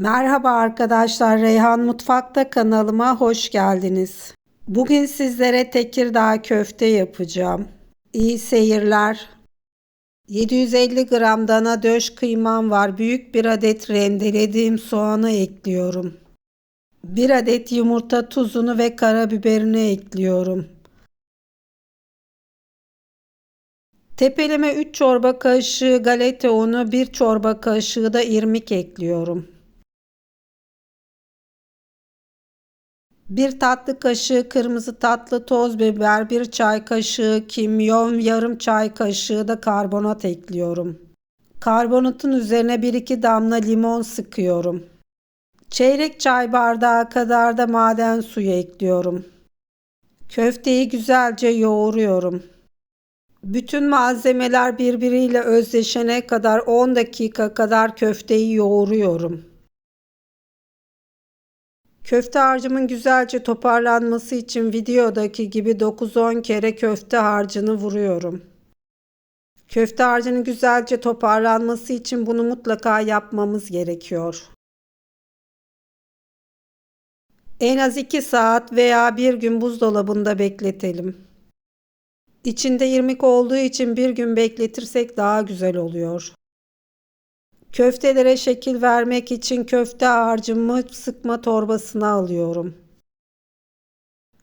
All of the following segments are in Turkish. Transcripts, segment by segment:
Merhaba arkadaşlar, Reyhan Mutfak'ta kanalıma hoş geldiniz. Bugün sizlere Tekirdağ köfte yapacağım. İyi seyirler. 750 gram dana döş kıymam var. Büyük bir adet rendelediğim soğanı ekliyorum. Bir adet yumurta tuzunu ve karabiberini ekliyorum. Tepeleme 3 çorba kaşığı galeta unu, 1 çorba kaşığı da irmik ekliyorum. 1 tatlı kaşığı kırmızı tatlı toz biber, 1 çay kaşığı kimyon, yarım çay kaşığı da karbonat ekliyorum. Karbonatın üzerine 1-2 damla limon sıkıyorum. Çeyrek çay bardağı kadar da maden suyu ekliyorum. Köfteyi güzelce yoğuruyorum. Bütün malzemeler birbiriyle özleşene kadar 10 dakika kadar köfteyi yoğuruyorum. Köfte harcımın güzelce toparlanması için videodaki gibi 9-10 kere köfte harcını vuruyorum. Köfte harcının güzelce toparlanması için bunu mutlaka yapmamız gerekiyor. En az 2 saat veya bir gün buzdolabında bekletelim. İçinde irmik olduğu için bir gün bekletirsek daha güzel oluyor. Köftelere şekil vermek için köfte harcımı sıkma torbasına alıyorum.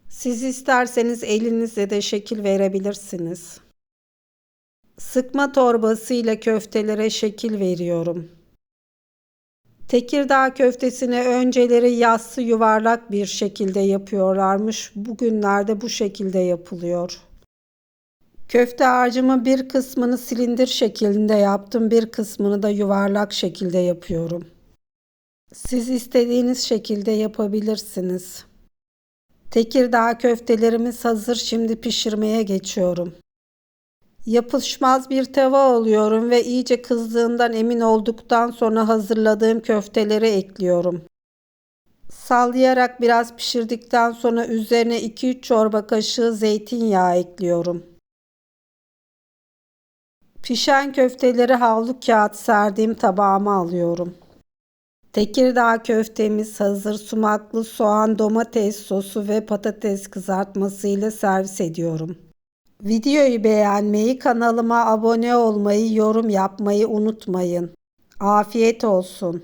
Siz isterseniz elinizle de şekil verebilirsiniz. Sıkma torbası ile köftelere şekil veriyorum. Tekirdağ köftesini önceleri yassı yuvarlak bir şekilde yapıyorlarmış. Bugünlerde bu şekilde yapılıyor. Köfte harcımı bir kısmını silindir şeklinde yaptım, bir kısmını da yuvarlak şekilde yapıyorum. Siz istediğiniz şekilde yapabilirsiniz. Tekirdağ köftelerimiz hazır. Şimdi pişirmeye geçiyorum. Yapışmaz bir tava alıyorum ve iyice kızdığından emin olduktan sonra hazırladığım köfteleri ekliyorum. Sallayarak biraz pişirdikten sonra üzerine 2-3 çorba kaşığı zeytinyağı ekliyorum. Pişen köfteleri havlu kağıt serdiğim tabağıma alıyorum. Tekirdağ köftemiz hazır sumaklı soğan, domates sosu ve patates kızartması ile servis ediyorum. Videoyu beğenmeyi, kanalıma abone olmayı, yorum yapmayı unutmayın. Afiyet olsun.